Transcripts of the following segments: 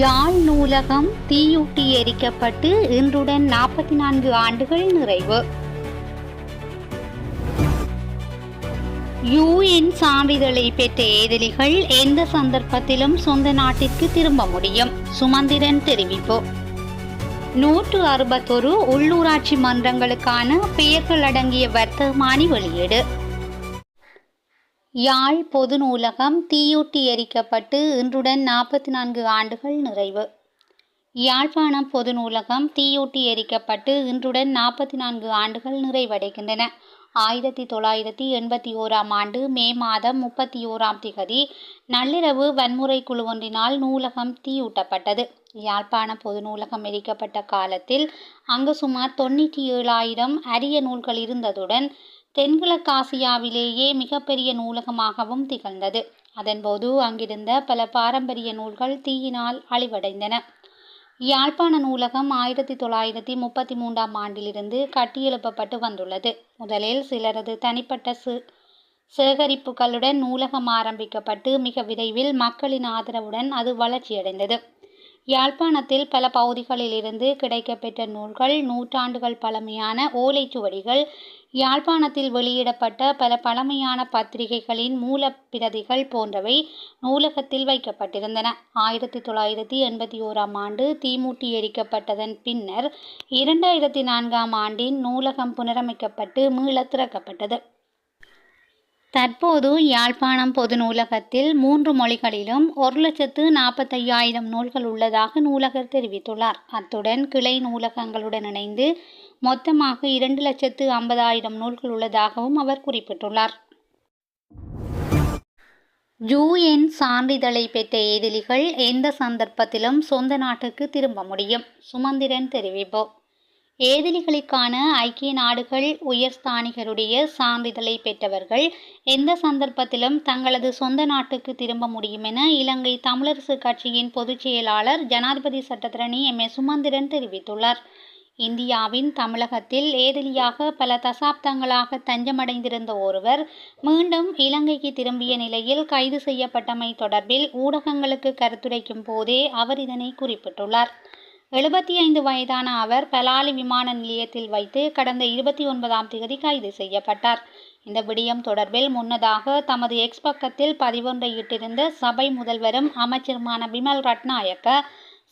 யாழ் நூலகம் தீயூட்டி எரிக்கப்பட்டு இன்றுடன் நாற்பத்தி நான்கு ஆண்டுகள் நிறைவு. யூஎன் சான்றிதழை பெற்ற எதிரிகள் எந்த சந்தர்ப்பத்திலும் சொந்த நாட்டிற்கு திரும்ப முடியும். சுமந்திரன் தெரிவிப்பு. நூற்று அறுபத்தொரு உள்ளூராட்சி மன்றங்களுக்கான பெயர்கள் அடங்கிய வர்த்தமானி வெளியீடு. யாழ் பொது நூலகம் தீயூட்டி எரிக்கப்பட்டு இன்றுடன் நாற்பத்தி நான்கு ஆண்டுகள் நிறைவு. யாழ்ப்பாணம் பொது நூலகம் தீயூட்டி எரிக்கப்பட்டு இன்றுடன் நாற்பத்தி நான்கு ஆண்டுகள் நிறைவடைகின்றன. ஆயிரத்தி தொள்ளாயிரத்தி எண்பத்தி ஓராம் ஆண்டு மே மாதம் முப்பத்தி ஓராம் திகதி நள்ளிரவு வன்முறை குழு ஒன்றினால் நூலகம் தீயூட்டப்பட்டது. யாழ்ப்பாண பொது நூலகம் எரிக்கப்பட்ட காலத்தில் அங்கு சுமார் தொண்ணூற்றி ஏழாயிரம் அரிய நூல்கள் இருந்ததுடன் தென்கிழக்காசியாவிலேயே மிகப்பெரிய நூலகமாகவும் திகழ்ந்தது. அதன்போது அங்கிருந்த பல பாரம்பரிய நூல்கள் தீயினால் அழிவடைந்தன. யாழ்ப்பாண நூலகம் ஆயிரத்தி தொள்ளாயிரத்தி முப்பத்தி மூன்றாம் ஆண்டிலிருந்து கட்டியெழுப்பப்பட்டு வந்துள்ளது. முதலில் சிலரது தனிப்பட்ட சு சேகரிப்புகளுடன் நூலகம் ஆரம்பிக்கப்பட்டு மிக விரைவில் மக்களின் ஆதரவுடன் அது வளர்ச்சியடைந்தது. யாழ்ப்பாணத்தில் பல பகுதிகளிலிருந்து கிடைக்கப்பெற்ற நூல்கள் நூற்றாண்டுகள் பழமையான ஓலைச்சுவடிகள் யாழ்ப்பாணத்தில் வெளியிடப்பட்ட பல பழமையான பத்திரிகைகளின் மூலப்பிரதிகள் போன்றவை நூலகத்தில் வைக்கப்பட்டிருந்தன. ஆயிரத்தி தொள்ளாயிரத்தி எண்பத்தி ஓராம் ஆண்டு தீமூட்டி எரிக்கப்பட்டதன் பின்னர் இரண்டாயிரத்தி நான்காம் ஆண்டின் நூலகம் புனரமைக்கப்பட்டு மீளத் திறக்கப்பட்டது. தற்போது யாழ்ப்பாணம் பொது நூலகத்தில் மூன்று மொழிகளிலும் ஒரு லட்சத்து நாற்பத்தையாயிரம் நூல்கள் உள்ளதாக நூலகர் தெரிவித்துள்ளார். அத்துடன் கிளை நூலகங்களுடன் இணைந்து மொத்தமாக இரண்டு லட்சத்து ஐம்பதாயிரம் நூல்கள் உள்ளதாகவும் அவர் குறிப்பிட்டுள்ளார். யூஎன் சான்றிதழை பெற்ற எதிரிகள் எந்த சந்தர்ப்பத்திலும் சொந்த நாட்டுக்கு திரும்ப முடியும். சுமந்திரன் தெரிவிப்போம் ஏதிலிகளுக்கான ஐக்கிய நாடுகள் உயர்ஸ்தானிகருடைய சான்றிதழை பெற்றவர்கள் எந்த சந்தர்ப்பத்திலும் தங்களது சொந்த நாட்டுக்கு திரும்ப முடியும் என இலங்கை தமிழரசு கட்சியின் பொதுச் செயலாளர் ஜனாதிபதி சட்டத்திரணி எம். ஏ சுமந்திரன் தெரிவித்துள்ளார். இந்தியாவின் தமிழகத்தில் ஏதிலியாக பல தசாப்தங்களாக தஞ்சமடைந்திருந்த ஒருவர் மீண்டும் இலங்கைக்கு திரும்பிய நிலையில் கைது செய்யப்பட்டமை தொடர்பில் ஊடகங்களுக்கு கருத்துரைக்கும் போதே அவர் இதனை குறிப்பிட்டுள்ளார். எழுபத்தி ஐந்து வயதான அவர் பலாலி விமான நிலையத்தில் வைத்து கடந்த இருபத்தி ஒன்பதாம் தேதி கைது செய்யப்பட்டார். இந்த விடயம் தொடர்பில் முன்னதாக தமது எக்ஸ் பக்கத்தில் பதிவொன்றை இட்டிருந்த சபை முதல்வரும் அமைச்சருமான பிமல் ரட்நாயக்க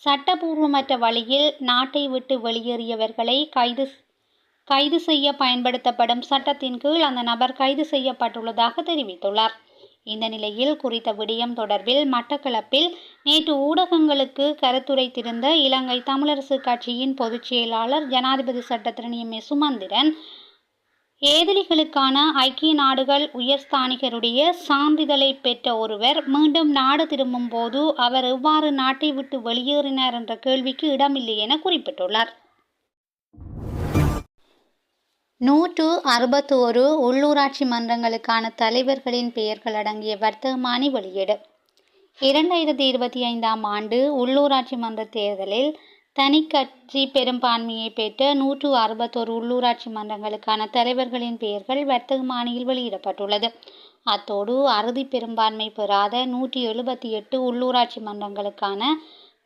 சட்டபூர்வமற்ற வழியில் நாட்டை விட்டு வெளியேறியவர்களை கைது கைது செய்ய பயன்படுத்தப்படும் சட்டத்தின் கீழ் அந்த நபர் கைது செய்யப்பட்டுள்ளதாக தெரிவித்துள்ளார். இந்த நிலையில் குறித்த விடயம் தொடர்பில் மட்டக்களப்பில் நேற்று ஊடகங்களுக்கு கருத்துரைத்திருந்த இலங்கை தமிழரசு கட்சியின் பொதுச் செயலாளர் ஜனாதிபதி சட்டத்திரணி எம். சுமந்திரன் ஏதிலிகளுக்கான ஐக்கிய நாடுகள் உயர்ஸ்தானிகருடைய சான்றிதழை பெற்ற ஒருவர் மீண்டும் நாடு திரும்பும் போது அவர் எவ்வாறு நாட்டை விட்டு வெளியேறினார் என்ற கேள்விக்கு இடமில்லை என குறிப்பிட்டுள்ளார். நூற்று அறுபத்தோரு உள்ளூராட்சி மன்றங்களுக்கான தலைவர்களின் பெயர்கள் அடங்கிய வர்த்தகமானி வெளியீடு. இரண்டாயிரத்தி இருபத்தி ஐந்தாம் ஆண்டு உள்ளூராட்சி மன்ற தேர்தலில் தனி கட்சி பெரும்பான்மையை பெற்ற நூற்று அறுபத்தோரு உள்ளூராட்சி மன்றங்களுக்கான தலைவர்களின் பெயர்கள் வர்த்தகமானியில் வெளியிடப்பட்டுள்ளது. அத்தோடு அறுதி பெரும்பான்மை பெறாத நூற்றி எழுபத்தி எட்டு உள்ளூராட்சி மன்றங்களுக்கான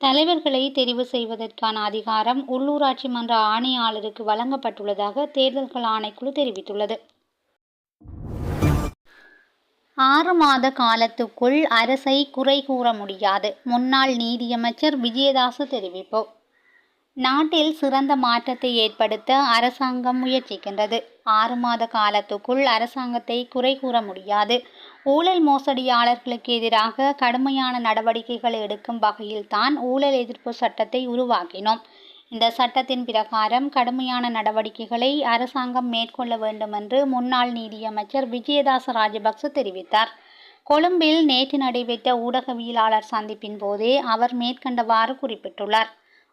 தலைவர்களை தெரிவு செய்வதற்கான அதிகாரம் உள்ளூராட்சி மன்ற ஆணையாளருக்கு வழங்கப்பட்டுள்ளதாக தேர்தல்கள் ஆணைக்குழு தெரிவித்துள்ளது. ஆறு மாத காலத்துக்குள் அரசை குறை கூற முடியாது. முன்னாள் நீதியமைச்சர் விஜயதாச தெரிவிப்பு. நாட்டில் சிறந்த மாற்றத்தை ஏற்படுத்த அரசாங்கம் முயற்சிக்கின்றது. ஆறு மாத காலத்துக்குள் அரசாங்கத்தை குறை கூற முடியாது. ஊழல் மோசடியாளர்களுக்கு எதிராக கடுமையான நடவடிக்கைகள் எடுக்கும் வகையில்தான் ஊழல் எதிர்ப்பு சட்டத்தை உருவாக்கினோம். இந்த சட்டத்தின் பிரகாரம் கடுமையான நடவடிக்கைகளை அரசாங்கம் மேற்கொள்ள வேண்டும் என்று முன்னாள் நீதியமைச்சர் விஜயதாச ராஜபக்ச தெரிவித்தார். கொழும்பில் நேற்று நடைபெற்ற ஊடகவியலாளர் சந்திப்பின் போதே அவர் மேற்கண்டவாறு குறிப்பிட்டுள்ளார்.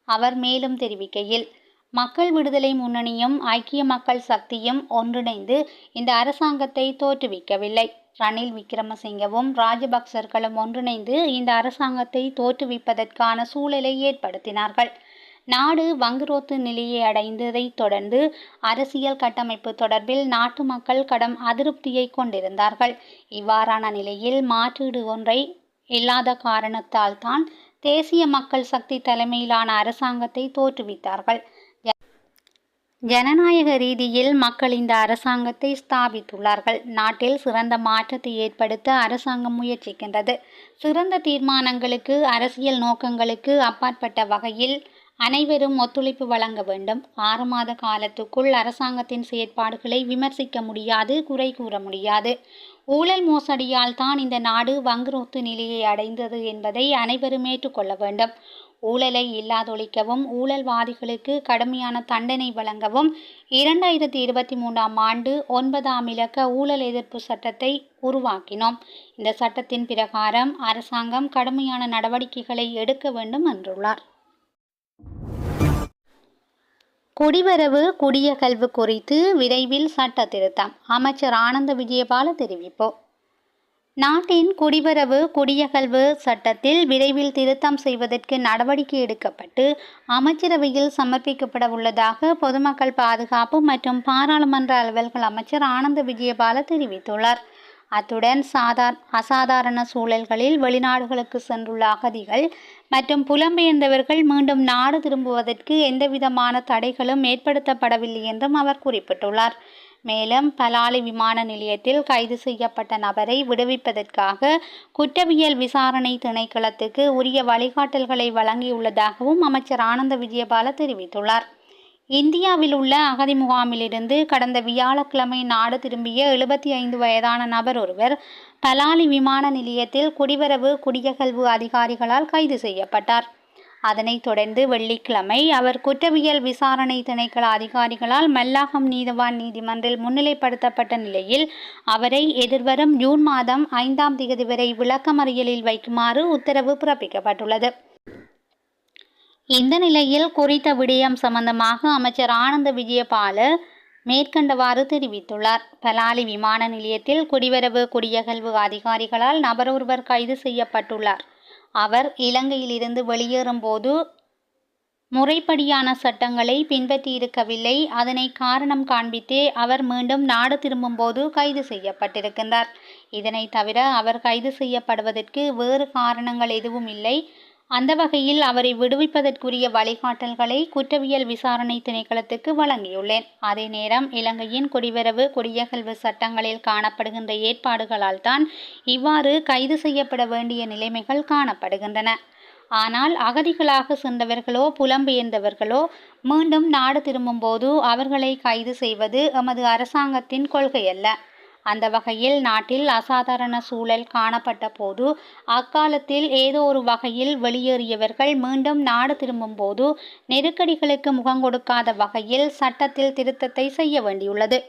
அவர் மேலும் தெரிவிக்கையில் மக்கள் விடுதலை முன்னணியும் ஐக்கிய மக்கள் சக்தியும் ஒன்றிணைந்து இந்த அரசாங்கத்தை தோற்றுவிக்கவில்லை. ரணில் விக்ரமசிங்கவும் ராஜபக்சர்களும் ஒன்றிணைந்து இந்த அரசாங்கத்தை தோற்றுவிப்பதற்கான சூழலை ஏற்படுத்தினார்கள். நாடு வங்குரோத்து நிலையை அடைந்ததைத் தொடர்ந்து அரசியல் கட்டமைப்பு தொடர்பில் நாட்டு மக்கள் கடும் அதிருப்தியை கொண்டிருந்தார்கள். இவ்வாறான நிலையில் மாற்றீடு ஒன்றை இல்லாத காரணத்தால் தான் தேசிய மக்கள் சக்தி தலைமையிலான அரசாங்கத்தை தோற்றுவித்தார்கள். ஜனநாயக ரீதியில் மக்கள் இந்த அரசாங்கத்தை ஸ்தாபித்துள்ளார்கள். நாட்டில் சிறந்த மாற்றத்தை ஏற்படுத்த அரசாங்கம் முயற்சிக்கின்றது. சிறந்த தீர்மானங்களுக்கு அரசியல் நோக்கங்களுக்கு அப்பாற்பட்ட வகையில் அனைவரும் ஒத்துழைப்பு வழங்க வேண்டும். ஆறு மாத காலத்துக்குள் அரசாங்கத்தின் செயற்பாடுகளை விமர்சிக்க முடியாது குறை கூற முடியாது. ஊழல் மோசடியால் தான் இந்த நாடு வங்குரோத்து நிலையை அடைந்தது என்பதை அனைவரும் ஏற்றுக்கொள்ள வேண்டும். ஊழலை இல்லாதொழிக்கவும் ஊழல்வாதிகளுக்கு கடுமையான தண்டனை வழங்கவும் இரண்டாயிரத்தி இருபத்தி மூன்றாம் ஆண்டு ஒன்பதாம் இலக்க ஊழல் எதிர்ப்பு சட்டத்தை உருவாக்கினோம். இந்த சட்டத்தின் பிரகாரம் அரசாங்கம் கடுமையான நடவடிக்கைகளை எடுக்க வேண்டும் என்றுள்ளார். குடிவரவு குடியகல்வு குறித்து விரைவில் சட்ட திருத்தம் அமைச்சர் ஆனந்த விஜயபால தெரிவிப்பு. நாட்டின் குடிவரவு குடியகல்வு சட்டத்தில் விரைவில் திருத்தம் செய்வதற்கு நடவடிக்கை எடுக்கப்பட்டு அமைச்சரவையில் சமர்ப்பிக்கப்பட உள்ளதாக பொதுமக்கள் பாதுகாப்பு மற்றும் பாராளுமன்ற அலுவல்கள் அமைச்சர் ஆனந்த விஜயபால தெரிவித்துள்ளார். அத்துடன் சாதார் அசாதாரண சூழல்களில் வெளிநாடுகளுக்கு சென்றுள்ள அகதிகள் மற்றும் புலம்பெயர்ந்தவர்கள் மீண்டும் நாடு திரும்புவதற்கு எந்தவிதமான தடைகளும் ஏற்படுத்தப்படவில்லை என்றும் அவர் குறிப்பிட்டுள்ளார். மேலும் பலாலி விமான நிலையத்தில் கைது செய்யப்பட்ட நபரை விடுவிப்பதற்காக குற்றவியல் விசாரணை திணைக்களத்துக்கு உரிய வழிகாட்டல்களை வழங்கியுள்ளதாகவும் அமைச்சர் ஆனந்த விஜயபால தெரிவித்துள்ளார். இந்தியாவில் உள்ள அகதி முகாமிலிருந்து கடந்த வியாழக்கிழமை நாடு திரும்பிய எழுபத்தி ஐந்து வயதான நபர் ஒருவர் பலாலி விமான நிலையத்தில் குடிவரவு குடியகல்வு அதிகாரிகளால் கைது செய்யப்பட்டார். அதனைத் தொடர்ந்து வெள்ளிக்கிழமை அவர் குற்றவியல் விசாரணை திணைக்கள அதிகாரிகளால் மல்லாகம் நீதவான் நீதிமன்றில் முன்னிலைப்படுத்தப்பட்ட நிலையில் அவரை எதிர்வரும் ஜூன் மாதம் ஐந்தாம் தேதி வரை விளக்கமறியலில் வைக்குமாறு உத்தரவு பிறப்பிக்கப்பட்டுள்ளது. இந்த நிலையில் குறித்த விடயம் சம்பந்தமாக அமைச்சர் ஆனந்த விஜயபால மேற்கண்டவாறு தெரிவித்துள்ளார். பலாலி விமான நிலையத்தில் குடிவரவு குடியகல்வு அதிகாரிகளால் நபர் ஒருவர் கைது செய்யப்பட்டுள்ளார். அவர் இலங்கையிலிருந்து வெளியேறும் போது முறைப்படியான சட்டங்களை பின்பற்றியிருக்கவில்லை. அதனை காரணம் காண்பித்தே அவர் மீண்டும் நாடு திரும்பும்போது கைது செய்யப்பட்டிருக்கின்றார். இதனை தவிர அவர் கைது செய்யப்படுவதற்கு வேறு காரணங்கள் எதுவும் இல்லை. அந்த வகையில் அவரை விடுவிப்பதற்குரிய வழிகாட்டல்களை குற்றவியல் விசாரணை திணைக்களத்துக்கு வழங்கியுள்ளேன். அதே நேரம் இலங்கையின் குடிவரவு குடியகல்வு சட்டங்களில் காணப்படுகின்ற ஏற்பாடுகளால் தான் இவ்வாறு கைது செய்யப்பட வேண்டிய நிலைமைகள் காணப்படுகின்றன. ஆனால் அகதிகளாக சென்றவர்களோ புலம்பெயர்ந்தவர்களோ மீண்டும் நாடு திரும்பும்போது அவர்களை கைது செய்வது எமது அரசாங்கத்தின் கொள்கையல்ல. அந்த வகையில் நாட்டில் அசாதாரண சூழல் காணப்பட்ட போது அக்காலத்தில் ஏதோ ஒரு வகையில் வெளியேறியவர்கள் மீண்டும் நாடு திரும்பும்போது நெருக்கடிகளுக்கு முகம் கொடுக்காத வகையில் சட்டத்தில் திருத்தத்தை செய்ய வேண்டியுள்ளது.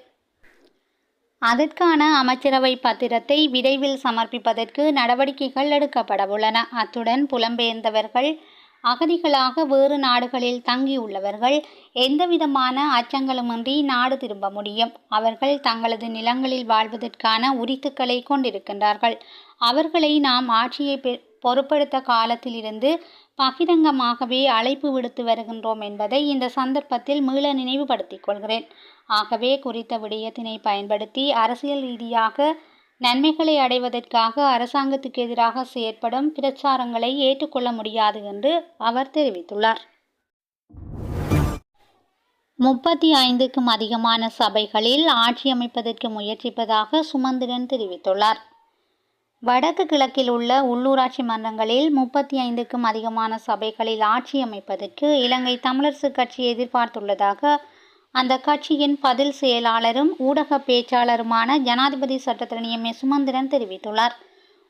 அதற்கான அமைச்சரவை பத்திரத்தை விரைவில் சமர்ப்பிப்பதற்கு நடவடிக்கைகள் எடுக்கப்படவுள்ளன. அத்துடன் புலம்பெயர்ந்தவர்கள் அகதிகளாக வேறு நாடுகளில் தங்கியுள்ளவர்கள் எந்தவிதமான அச்சங்களுமின்றி நாடு திரும்ப முடியும்? அவர்கள் தங்களது நிலங்களில் வாழ்வதற்கான உரித்துக்களை கொண்டிருக்கின்றார்கள். அவர்களை நாம் ஆட்சியை பொறுப்படுத்த காலத்திலிருந்து பகிரங்கமாகவே அழைப்பு விடுத்து வருகின்றோம் என்பதை இந்த சந்தர்ப்பத்தில் மீள நினைவுபடுத்திக் கொள்கிறேன். ஆகவே குறித்த விடயத்தினை பயன்படுத்தி அரசியல் ரீதியாக நன்மைகளை அடைவதற்காக அரசாங்கத்துக்கு எதிராக செயற்படும் பிரச்சாரங்களை ஏற்றுக்கொள்ள முடியாது என்று அவர் தெரிவித்துள்ளார். முப்பத்தி ஐந்துக்கும் அதிகமான சபைகளில் ஆட்சி அமைப்பதற்கு முயற்சிப்பதாக சுமந்திரன் தெரிவித்துள்ளார். வடக்கு கிழக்கில் உள்ள உள்ளூராட்சி மன்றங்களில் முப்பத்தி ஐந்துக்கும் அதிகமான சபைகளில் ஆட்சி அமைப்பதற்கு இலங்கை தமிழரசு கட்சி எதிர்பார்த்துள்ளதாக அந்த கட்சியின் பதில் செயலாளரும் ஊடக பேச்சாளருமான ஜனாதிபதி சட்டத்திரணி எம் ஏ சுமந்திரன் தெரிவித்துள்ளார்.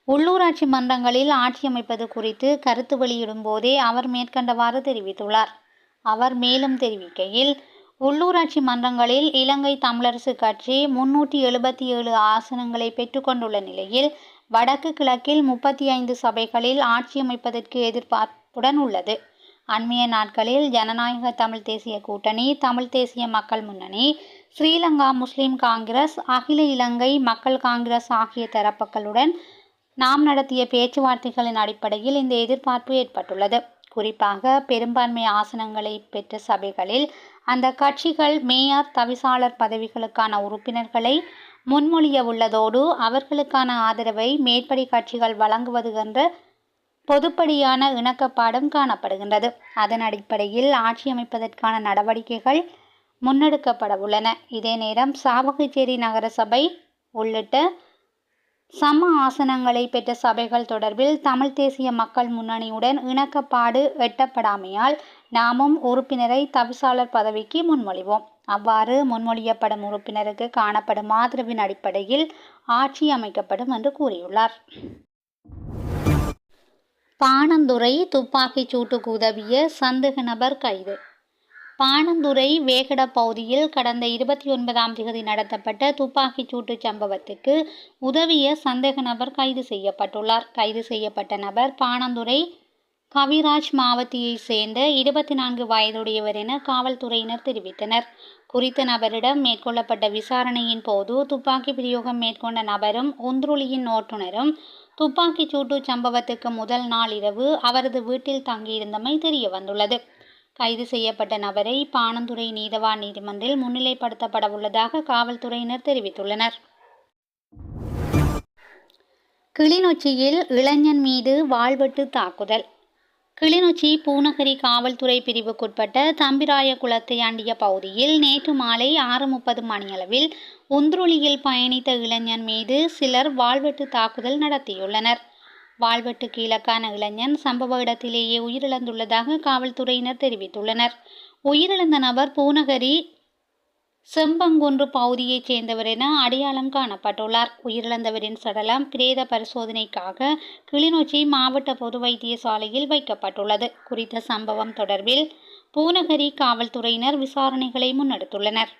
உள்ளூராட்சி மன்றங்களில் ஆட்சி அமைப்பது குறித்து கருத்து வெளியிடும் போதே அவர் மேற்கண்டவாறு தெரிவித்துள்ளார். அவர் மேலும் தெரிவிக்கையில் உள்ளூராட்சி மன்றங்களில் இலங்கை தமிழரசு கட்சி முன்னூற்றி எழுபத்தி ஏழு ஆசனங்களை பெற்றுக்கொண்டுள்ள நிலையில் வடக்கு கிழக்கில் முப்பத்தி ஐந்து சபைகளில் ஆட்சி அமைப்பதற்கு எதிர்பார்ப்புடன் உள்ளது. அண்மைய நாட்களில் ஜனநாயக தமிழ் தேசிய கூட்டணி தமிழ் தேசிய மக்கள் முன்னணி ஸ்ரீலங்கா முஸ்லிம் காங்கிரஸ் அகில இலங்கை மக்கள் காங்கிரஸ் ஆகிய தரப்புகளுடன் நாம் நடத்திய பேச்சுவார்த்தைகளின் அடிப்படையில் இந்த எதிர்பார்ப்பு ஏற்பட்டுள்ளது. குறிப்பாக பெரும்பான்மை ஆசனங்களை பெற்ற சபைகளில் அந்த கட்சிகள் மேயர் தவிசாளர் பதவிகளுக்கான உறுப்பினர்களை முன்மொழிய உள்ளதோடு அவர்களுக்கான ஆதரவை மேற்படி கட்சிகள் வழங்குவது என்ற பொதுப்படியான இணக்கப்பாடும் காணப்படுகின்றது. அதன் அடிப்படையில் ஆட்சி அமைப்பதற்கான நடவடிக்கைகள் முன்னெடுக்கப்பட உள்ளன. இதே நேரம் சாவகச்சேரி நகரசபை உள்ளிட்ட சம ஆசனங்களை பெற்ற சபைகள் தொடர்பில் தமிழ் தேசிய மக்கள் முன்னணியுடன் இணக்கப்பாடு எட்டப்படாமையால் நாமும் உறுப்பினரை தவிசாளர் பதவிக்கு முன்மொழிவோம். அவ்வாறு முன்மொழியப்படும் உறுப்பினருக்கு காணப்படும் ஆதரவின் அடிப்படையில் ஆட்சி அமைக்கப்படும் என்று கூறியுள்ளார். பாணந்துறை துப்பாக்கிச் சூட்டுக்கு உதவிய சந்தேக நபர் கைது. பாணந்துறை வேகட பகுதியில் கடந்த இருபத்தி ஒன்பதாம் தேதி நடத்தப்பட்ட துப்பாக்கிச் சூட்டு சம்பவத்துக்கு உதவிய சந்தேக நபர் கைது செய்யப்பட்டுள்ளார். கைது செய்யப்பட்ட நபர் பாணந்துறை கவிராஜ் மாவத்தியைச் சேர்ந்த இருபத்தி நான்கு வயதுடையவர் என காவல்துறையினர் தெரிவித்தனர். குறித்த நபரிடம் மேற்கொள்ளப்பட்ட விசாரணையின் போது துப்பாக்கி பிரயோகம் மேற்கொண்ட நபரும் ஒன்றுளியின் ஓட்டுநரும் துப்பாக்கிச் சூட்டு சம்பவத்துக்கு முதல் நாள் இரவு அவரது வீட்டில் தங்கியிருந்தமை தெரிய வந்துள்ளது. கைது செய்யப்பட்ட நபரை பாணந்துறை நீதவான் நீதிமன்றில் முன்னிலைப்படுத்தப்பட உள்ளதாக காவல்துறையினர் தெரிவித்துள்ளனர். கிளிநொச்சியில் இளைஞன் மீது வாழ்வெட்டு தாக்குதல். கிளிநொச்சி பூநகரி காவல்துறை பிரிவுக்குட்பட்ட தம்பிராய குளத்தை அண்டிய பகுதியில் நேற்று மாலை ஆறு முப்பது மணியளவில் உந்துருளியில் பயணித்த இளைஞன் மீது சிலர் வாழ்வெட்டு தாக்குதல் நடத்தியுள்ளனர். வாழ்வெட்டு கீழக்கான இளைஞன் சம்பவ இடத்திலேயே உயிரிழந்துள்ளதாக காவல்துறையினர் தெரிவித்துள்ளனர். உயிரிழந்த நபர் பூநகரி செம்பங்குன்று பகுதியைச் சேர்ந்தவர் என அடையாளம் காணப்பட்டுள்ளார். உயிரிழந்தவரின் சடலம் பிரேத பரிசோதனைக்காக கிளிநொச்சி மாவட்ட பொது வைத்தியசாலையில் வைக்கப்பட்டுள்ளது. குறித்த சம்பவம் தொடர்பில் பூநகரி காவல்துறையினர் விசாரணைகளை முன்னெடுத்துள்ளனர்.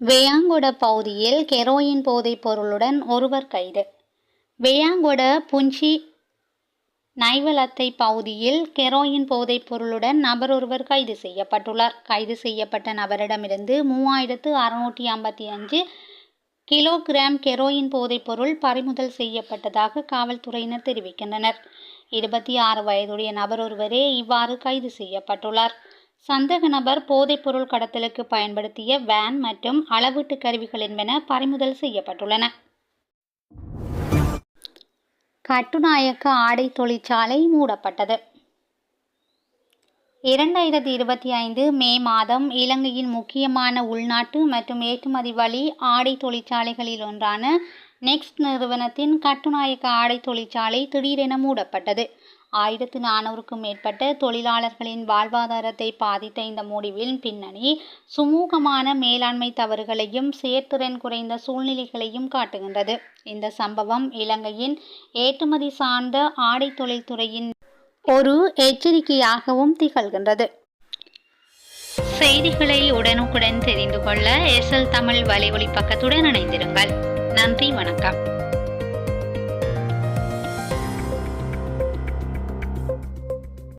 வேயாங்கொட பகுதியில் கெரோயின் போதைப் பொருளுடன் ஒருவர் கைது. வேயாங்கொட புஞ்சி நைவலத்தை பகுதியில் கெரோயின் போதைப் பொருளுடன் நபர் ஒருவர் கைது செய்யப்பட்டுள்ளார். கைது செய்யப்பட்ட நபரிடமிருந்து மூவாயிரத்து அறுநூற்றி ஐம்பத்தி அஞ்சு கிலோகிராம் கெரோயின் போதைப் பொருள் பறிமுதல் செய்யப்பட்டதாக காவல்துறையினர் தெரிவிக்கின்றனர். இருபத்தி ஆறு வயதுடைய நபர் ஒருவரே இவ்வாறு கைது செய்யப்பட்டுள்ளார். சந்தேக நபர் போதைப்பொருள் கடத்தலுக்கு பயன்படுத்திய வேன் மற்றும் அளவீட்டு கருவிகள் என்பன பறிமுதல் செய்யப்பட்டுள்ளன. கட்டுநாயக்க ஆடை தொழிற்சாலை மூடப்பட்டது. இரண்டாயிரத்தி இருபத்தி ஐந்து மே மாதம் இலங்கையின் முக்கியமான உள்நாட்டு மற்றும் ஏற்றுமதி வழி ஆடை தொழிற்சாலைகளில் ஒன்றான நெக்ஸ்ட் நிறுவனத்தின் கட்டுநாயக்க ஆடை தொழிற்சாலை திடீரென மூடப்பட்டது. ஆயிரத்து நானூறுக்கும் மேற்பட்ட தொழிலாளர்களின் வாழ்வாதாரத்தை பாதித்த இந்த முடிவின் பின்னணி சுமூகமான மேலாண்மை தவறுகளையும் செயற்திறன் குறைந்த சூழ்நிலைகளையும் காட்டுகின்றது. இந்த சம்பவம் இலங்கையின் ஏற்றுமதி சார்ந்த ஆடை தொழில்துறையின் ஒரு எச்சரிக்கையாகவும் திகழ்கின்றது. செய்திகளை உடனுக்குடன் தெரிந்து கொள்ள எஸ்எல் தமிழ் வலைவழி பக்கத்துடன் இணைந்திருங்கள். நன்றி வணக்கம்.